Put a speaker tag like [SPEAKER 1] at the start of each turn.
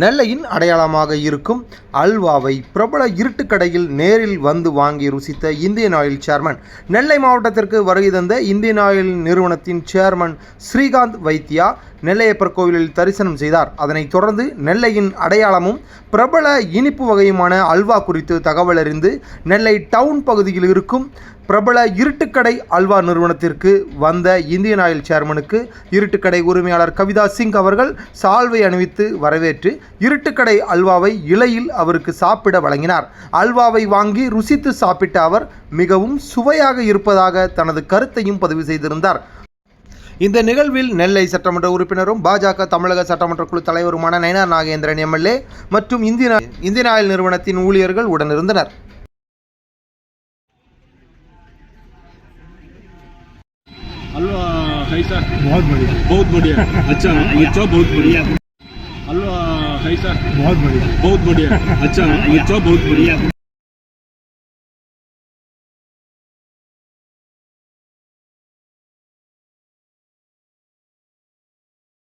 [SPEAKER 1] நெல்லையின் அடையாளமாக இருக்கும் அல்வாவை பிரபல இருட்டுக்கடையில் நேரில் வந்து வாங்கி ருசித்த இந்தியன் ஆயில் சேர்மன். நெல்லை மாவட்டத்திற்கு வருகை தந்த இந்தியன் ஆயில் நிறுவனத்தின் சேர்மன் ஸ்ரீகாந்த் வைத்தியா நெல்லையப்பர் கோவிலில் தரிசனம் செய்தார். அதனைத் தொடர்ந்து நெல்லையின் அடையாளமும் பிரபல இனிப்பு வகையுமான அல்வா குறித்து தகவல் அறிந்து நெல்லை டவுன் பகுதியில் இருக்கும் பிரபல இருட்டுக்கடை அல்வா நிறுவனத்திற்கு வந்த இந்தியன் ஆயில் சேர்மனுக்கு இருட்டுக்கடை உரிமையாளர் கவிதா சிங் அவர்கள் சால்வை அணிவித்து வரவேற்று இருட்டுக்கடை அல்வாவை இலையில் அவருக்கு சாப்பிட வழங்கினார். அல்வாவை வாங்கி ருசித்து சாப்பிட்ட அவர் மிகவும் சுவையாக இருப்பதாக தனது கருத்தையும் பதிவு செய்திருந்தார். இந்த நிகழ்வில் நெல்லை சட்டமன்ற உறுப்பினரும் பாஜக தமிழக சட்டமன்ற குழு தலைவருமான நயனார் நாகேந்திரன் எம்எல்ஏ மற்றும் இந்தியன் இந்தியன் ஆயில் நிறுவனத்தின் ஊழியர்கள் உடனிருந்தனர்.
[SPEAKER 2] हलवा कैसा
[SPEAKER 3] बहुत बढ़िया
[SPEAKER 2] बहुत बढ़िया अच्छा अच्छा बहुत बढ़िया हलवा कैसा
[SPEAKER 3] बहुत बढ़िया
[SPEAKER 2] बहुत बढ़िया अच्छा अच्छा बहुत बढ़िया